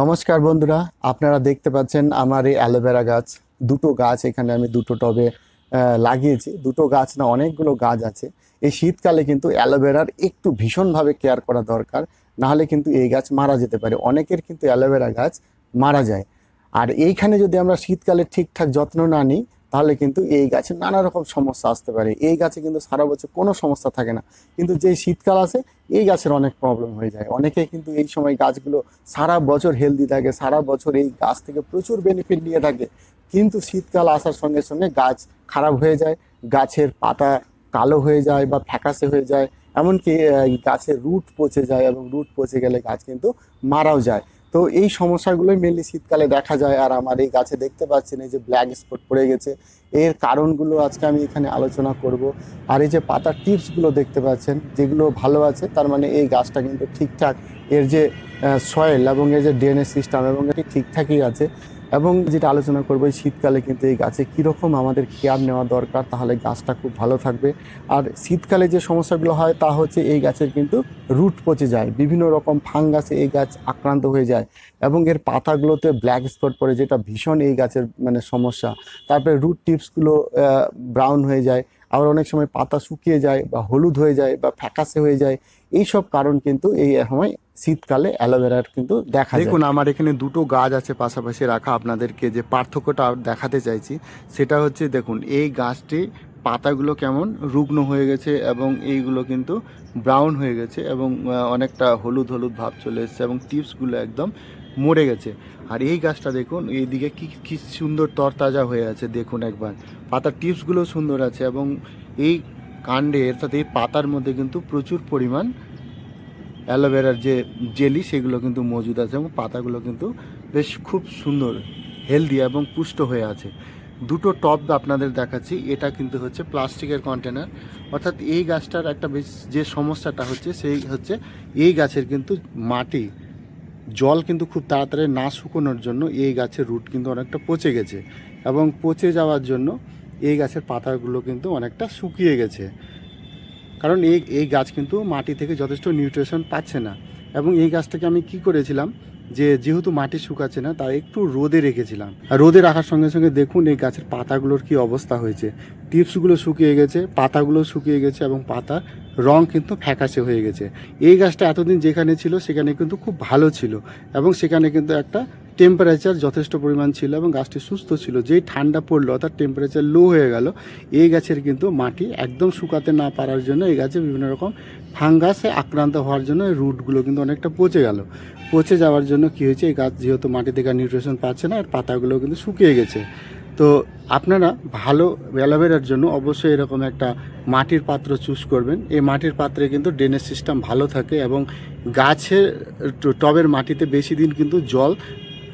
নমস্কার বন্ধুরা, আপনারা দেখতে পাচ্ছেন আমার এই অ্যালোভেরা গাছ। দুটো গাছ এখানে আমি দুটো টবে লাগিয়েছি। দুটো গাছ না, অনেকগুলো গাছ আছে। এই শীতকালে কিন্তু অ্যালোভেরার একটু ভীষণভাবে কেয়ার করা দরকার, নাহলে কিন্তু এই গাছ মারা যেতে পারে। অনেকের কিন্তু অ্যালোভেরা গাছ মারা যায়। আর এইখানে যদি আমরা শীতকালে ঠিকঠাক যত্ন না নিই তাহলে কিন্তু এই গাছে নানা রকম সমস্যা আসতে পারে। এই গাছে কিন্তু সারা বছর কোনো সমস্যা থাকে না। কিন্তু যে শীতকাল আসে, এই গাছের অনেক প্রবলেম হয়ে যায়। অনেকে কিন্তু এই সময় গাছগুলো সারা বছর হেলদি থাকে, সারা বছর এই গাছ থেকে প্রচুর বেনিফিট নিয়ে থাকে। কিন্তু শীতকাল আসার সঙ্গে সঙ্গে গাছ খারাপ হয়ে যায়, গাছের পাতা কালো হয়ে যায় বা ফ্যাকাশে হয়ে যায়। এমনকি গাছের রুট পচে যায় এবং রুট পচে গেলে গাছ কিন্তু মারাও যায়। তো এই সমস্যাগুলোই মেনলি শীতকালে দেখা যায় আর আমার এই গাছে দেখতে পাচ্ছেন এই যে ব্ল্যাক স্পট পড়ে গেছে। এর কারণগুলো আজকে আমি এখানে আলোচনা করব। আর এই যে পাতার টিপসগুলো দেখতে পাচ্ছেন, যেগুলো ভালো আছে, তার মানে এই গাছটা কিন্তু ঠিকঠাক এর যে সয়েল এবং এর যে ড্রেনেজ সিস্টেম এবং এটি ঠিকঠাকই আছে। এবং যেটা আলোচনা করব এই শীতকালে কিন্তু এই গাছে কীরকম আমাদের কেয়ার নেওয়া দরকার, তাহলে গাছটা খুব ভালো থাকবে। আর শীতকালে যে সমস্যাগুলো হয় তা হচ্ছে এই গাছের কিন্তু রুট পচে যায়, বিভিন্ন রকম ফাঙ্গাসে এই গাছ আক্রান্ত হয়ে যায় এবং এর পাতাগুলোতে ব্ল্যাক স্পট পড়ে যেটা ভীষণ এই গাছের মানে সমস্যা। তারপরে রুট টিপসগুলো ব্রাউন হয়ে যায়, আবার অনেক সময় পাতা শুকিয়ে যায় বা হলুদ হয়ে যায় বা ফ্যাকাসে হয়ে যায়। এই সব কারণ কিন্তু এই সময় শীতকালে অ্যালোভেরার কিন্তু দেখা দেখুন আমার এখানে দুটো গাছ আছে পাশাপাশি রাখা আপনাদেরকে যে পার্থক্যটা দেখাতে চাইছি সেটা হচ্ছে দেখুন এই গাছটি পাতাগুলো কেমন রুগ্ন হয়ে গেছে এবং এইগুলো কিন্তু ব্রাউন হয়ে গেছে এবং অনেকটা হলুদ হলুদ ভাব চলে এসেছে এবং টিপসগুলো একদম মরে গেছে। আর এই গাছটা দেখুন এইদিকে কি কি সুন্দর তরতাজা হয়ে আছে দেখুন একবার। পাতার টিপসগুলো সুন্দর আছে এবং এই কাণ্ডে অর্থাৎ এই পাতার মধ্যে কিন্তু প্রচুর পরিমাণ অ্যালোভেরার যে জেলি, সেগুলো কিন্তু মজুদ আছে এবং পাতাগুলো কিন্তু বেশ খুব সুন্দর, হেলদি এবং পুষ্ট হয়ে আছে। দুটো টব আপনাদের দেখাচ্ছি। এটা কিন্তু হচ্ছে প্লাস্টিকের কন্টেনার। অর্থাৎ এই গাছটার একটা বেশ যে সমস্যাটা হচ্ছে, সেই হচ্ছে এই গাছের কিন্তু মাটি, জল কিন্তু খুব তাড়াতাড়ি না শুকোনোর জন্য এই গাছের রুট কিন্তু অনেকটা পচে গেছে এবং পচে যাওয়ার জন্য এই গাছের পাতাগুলো কিন্তু অনেকটা শুকিয়ে গেছে। কারণ এই এই গাছ কিন্তু মাটি থেকে যথেষ্ট নিউট্রিশন পাচ্ছে না। এবং এই গাছটাকে আমি কি করেছিলাম যে যেহেতু মাটি শুকাচ্ছে না, তাই একটু রোদে রেখেছিলাম। আর রোদে রাখার সঙ্গে সঙ্গে দেখুন এই গাছের পাতাগুলোর কি অবস্থা হয়েছে। টিপসগুলো শুকিয়ে গেছে, পাতাগুলো শুকিয়ে গেছে এবং পাতা রং কিন্তু ফ্যাকাশে হয়ে গেছে। এই গাছটা এতদিন যেখানে ছিল, সেখানে কিন্তু খুব ভালো ছিল এবং সেখানে কিন্তু একটা টেম্পারেচার যথেষ্ট পরিমাণ ছিল এবং গাছটি সুস্থ ছিল। যেই ঠান্ডা পড়ল, অর্থাৎ টেম্পারেচার লো হয়ে গেল, এই গাছের কিন্তু মাটি একদম শুকাতে না পারার জন্য এই গাছে বিভিন্ন রকম ফাঙ্গাসে আক্রান্ত হওয়ার জন্য এই রুটগুলো কিন্তু অনেকটা পচে গেল। পচে যাওয়ার জন্য কী হয়েছে, এই গাছ যেহেতু মাটি থেকে নিউট্রিশন পাচ্ছে না আর পাতাগুলো কিন্তু শুকিয়ে গেছে। তো আপনারা ভালো অ্যালোভেরার জন্য অবশ্যই এরকম একটা মাটির পাত্র চুজ করবেন। এই মাটির পাত্রে কিন্তু ড্রেনেজ সিস্টেম ভালো থাকে এবং গাছের টবের মাটিতে বেশি দিন কিন্তু জল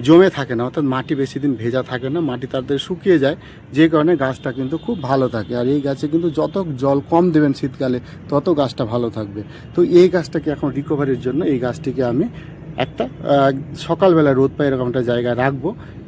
জমে থাকে না, অর্থাৎ মাটি বেশি দিন ভেজা থাকে না, মাটি তাড়াতাড়ি শুকিয়ে যায়, যে কারণে গাছটা কিন্তু খুব ভালো থাকে। আর এই গাছে কিন্তু যত জল কম দেবেন শীতকালে, তত গাছটা ভালো থাকবে। তো এই গাছটাকে এখন রিকভারির জন্য এই গাছটিকে আমি একটা? সকালবেলা রোদ পাই এরকম একটা জায়গায় রাখব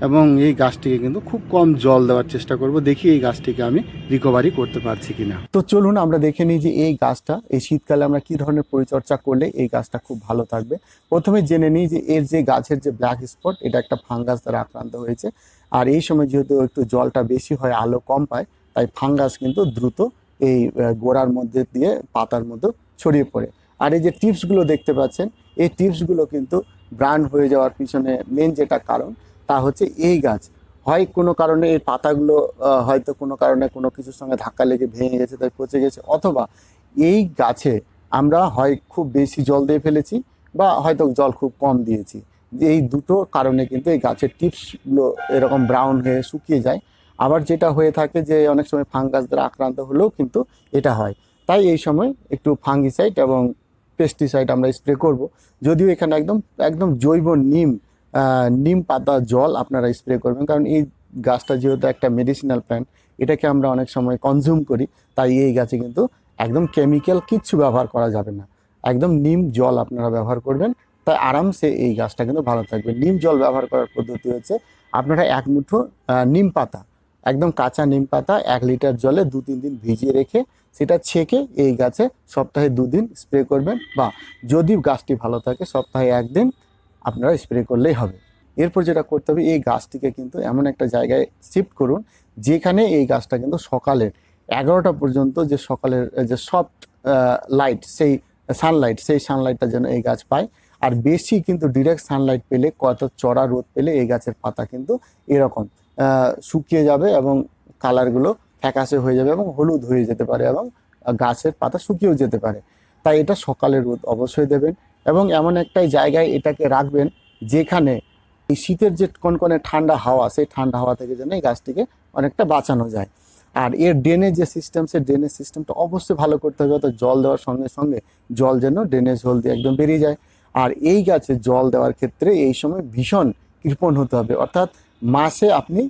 এবং এই গাছটিকে কিন্তু খুব কম জল দেওয়ার চেষ্টা করব দেখি এই গাছটিকে আমি রিকভারি করতে পারছি কিনা। তো চলুন আমরা দেখে নিই যে এই গাছটা এই শীতকালে আমরা কি ধরনের পরিচর্যা করলে এই গাছটা খুব ভালো থাকবে। প্রথমে জেনে নিই যে এর যে গাছের যে ব্ল্যাক স্পট এটা একটা ফাঙ্গাস দ্বারা আক্রান্ত হয়েছে। আর এই সময় যেহেতু একটু জলটা বেশি হয় আলো কম পায় তাই ফাঙ্গাস কিন্তু দ্রুত এই গোড়ার মধ্যে দিয়ে পাতার মধ্যে ছড়িয়ে পড়ে। আর এই যে টিপসগুলো দেখতে পাচ্ছেন, এই টিপসগুলো কিন্তু ব্রান্ড হয়ে যাওয়ার পিছনে মেন যেটা কারণ, তা হচ্ছে এই গাছ। হয় কোনো কারণে এই পাতাগুলো হয়তো কোনো কারণে কোনো কিছুর সঙ্গে ধাক্কা লেগে ভেঙে গেছে, তাই পচে গেছে, অথবা এই গাছে আমরা হয় খুব বেশি জল দিয়ে ফেলেছি বা হয়তো জল খুব কম দিয়েছি। এই দুটো কারণে কিন্তু এই গাছের টিপসগুলো এরকম ব্রাউন হয়ে শুকিয়ে যায়। আবার যেটা হয়ে থাকে যে অনেক সময় ফাঙ্গাস দ্বারা আক্রান্ত হলেও কিন্তু এটা হয়। তাই এই সময় একটু ফাঙ্গিসাইড এবং পেস্টিসাইড আমরা স্প্রে করব। যদিও এখানে একদম একদম জৈব নিম নিম পাতা জল আপনারা স্প্রে করবেন, কারণ এই গাছটা যেহেতু একটা মেডিসিনাল প্ল্যান্ট এটাকে আমরা অনেক সময় কনজিউম করি, তাই এই গাছে কিন্তু একদম কেমিক্যাল কিচ্ছু ব্যবহার করা যাবে না। একদম নিম জল আপনারা ব্যবহার করবেন, তাই আরামসে এই গাছটা কিন্তু ভালো থাকবে। নিম জল ব্যবহার করার পদ্ধতি হচ্ছে, আপনারা এক মুঠো নিম পাতা একদম কাঁচা নিম পাতা এক লিটার জলে দু, তিন দিন ভিজিয়ে রেখে সেটা ছেঁকে এই গাছে সপ্তাহে দুদিন স্প্রে করবেন বা যদি গাছটি ভালো থাকে সপ্তাহে একদিন আপনারা স্প্রে করলেই হবে। এরপর যেটা করতে হবে, এই গাছটিকে কিন্তু এমন একটা জায়গায় শিফট করুন যেখানে এই গাছটা কিন্তু সকালের এগারোটা পর্যন্ত যে সকালের যে সফট লাইট সেই সানলাইট সেই সানলাইটটা যেন এই গাছ পায়। আর বেশি কিন্তু ডিরেক্ট সানলাইট পেলে, কত চড়া রোদ পেলে এই গাছের পাতা কিন্তু এরকম। শুকিয়ে যাবে এবং কালারগুলো ফ্যাকাশে হয়ে যাবে এবং হলুদ হয়ে যেতে পারে এবং গাছের পাতা শুকিয়েও যেতে পারে। তাই এটা সকালে রোদ অবশ্যই দেবেন এবং এমন একটাই জায়গায় এটাকে রাখবেন যেখানে এই শীতের যে কনকনে ঠান্ডা হাওয়া, সেই ঠান্ডা হাওয়া থেকে যেন এই গাছটিকে অনেকটা বাঁচানো যায়। আর এর ড্রেনের যে সিস্টেম সেই ড্রেনেজ সিস্টেমটা অবশ্যই ভালো করতে হবে, অর্থাৎ জল দেওয়ার সঙ্গে সঙ্গে জল যেন ড্রেনেজ হোল দিয়ে একদম বেরিয়ে যায়। আর এই গাছে জল দেওয়ার ক্ষেত্রে এই সময় ভীষণ কৃপণ হতে হবে, অর্থাৎ মাসে আপনি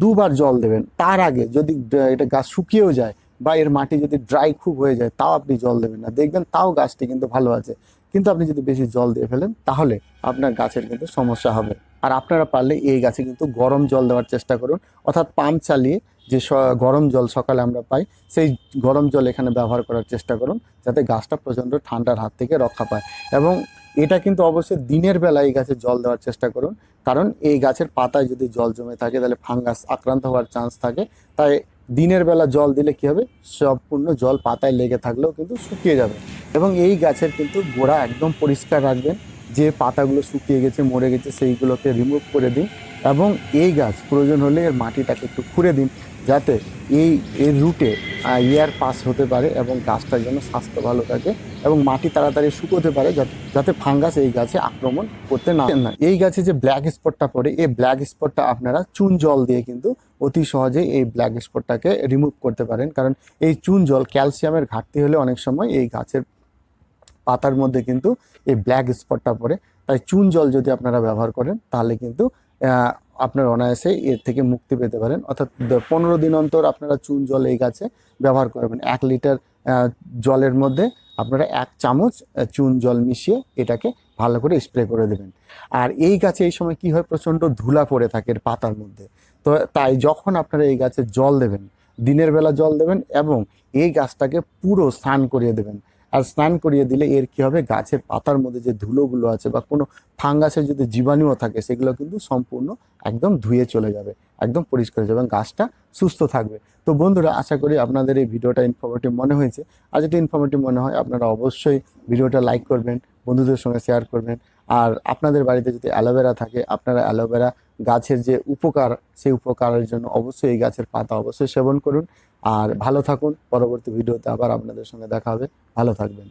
দুবার জল দেবেন। তার আগে যদি এটা গাছ শুকিয়েও যায় বা এর মাটি যদি ড্রাই খুব হয়ে যায়, তাও আপনি জল দেবেন না। দেখবেন তাও গাছটি কিন্তু ভালো আছে। কিন্তু আপনি যদি বেশি জল দিয়ে ফেলেন, তাহলে আপনার গাছের কিন্তু সমস্যা হবে। আর আপনারা পারলে এই গাছে কিন্তু গরম জল দেওয়ার চেষ্টা করুন। অর্থাৎ পাম্প চালিয়ে যে গরম জল সকালে আমরা পাই, সেই গরম জল এখানে ব্যবহার করার চেষ্টা করুন, যাতে গাছটা প্রচণ্ড ঠান্ডার হাত থেকে রক্ষা পায়। এবং এটা কিন্তু অবশ্যই দিনের বেলা এই গাছে জল দেওয়ার চেষ্টা করুন। কারণ এই গাছের পাতায় যদি জল জমে থাকে, তাহলে ফাঙ্গাস আক্রান্ত হওয়ার চান্স থাকে। তাই দিনের বেলা জল দিলে কি হবে? সম্পূর্ণ জল পাতায় লেগে থাকলেও কিন্তু শুকিয়ে যাবে। এবং এই গাছের কিন্তু গোড়া একদম পরিষ্কার রাখবেন। যে পাতাগুলো শুকিয়ে গেছে, মরে গেছে, সেইগুলোকে রিমুভ করে দিন। এবং এই গাছ প্রয়োজন হলে এর মাটিটাকে একটু খুঁড়ে দিন, যাতে এই এর রুটে এয়ার পাস হতে পারে এবং গাছটার জন্য স্বাস্থ্য ভালো থাকে। এবং মাটি তাড়াতাড়ি শুকোতে পারে যাতে- ফাঙ্গাস এই গাছে আক্রমণ করতে না না এই গাছে যে ব্ল্যাক স্পটটা পড়ে, এই ব্ল্যাক স্পটটা আপনারা চুন জল দিয়ে কিন্তু অতি সহজে এই ব্ল্যাক স্পটটাকে রিমুভ করতে পারেন। কারণ এই চুন জল ক্যালসিয়ামের ঘাটতি হলে অনেক সময় এই গাছের পাতার মধ্যে কিন্তু এই ব্ল্যাক স্পটটা পড়ে। তাই চুন জল যদি আপনারা ব্যবহার করেন, তাহলে কিন্তু আপনার অনায়াসে এর থেকে মুক্তি পেতে পারেন। অর্থাৎ পনেরো দিন অন্তর আপনারা চুন জল এই গাছে ব্যবহার করবেন এক লিটার জলের মধ্যে আপনারা এক চামচ চুন জল মিশিয়ে এটাকে ভালো করে স্প্রে করে দেবেন। আর এই গাছে এই সময় কি হয়? প্রচণ্ড ধুলা পড়ে থাকে এর পাতার মধ্যে। তো তাই যখন আপনারা এই গাছে জল দেবেন, দিনের বেলা জল দেবেন এবং এই গাছটাকে পুরো স্নান করিয়ে দেবেন আর স্নান করিয়ে দিলে এর কি হবে? গাছের পাতার মধ্যে যে ধুলোগুলো আছে বা কোনো ফাঙ্গাসের যদি জীবাণুও থাকে, সেগুলো কিন্তু সম্পূর্ণ একদম ধুয়ে চলে যাবে, একদম পরিষ্কার হয়ে যাবে এবং গাছটা সুস্থ থাকবে। তো বন্ধুরা, আশা করি আপনাদের এই ভিডিওটা ইনফরমেটিভ মনে হয়েছে। আর যদি ইনফরমেটিভ মনে হয়, আপনারা অবশ্যই ভিডিওটা লাইক করবেন, বন্ধুদের সঙ্গে শেয়ার করবেন। আর আপনাদের বাড়িতে যদি অ্যালোভেরা থাকে, আপনারা অ্যালোভেরা গাছের যে উপকার, সেই উপকারের জন্য অবশ্যই এই গাছের পাতা অবশ্যই সেবন করুন। আর ভালো থাকুন। পরবর্তী ভিডিওতে আবার আপনাদের সঙ্গে দেখা হবে। ভালো থাকবেন।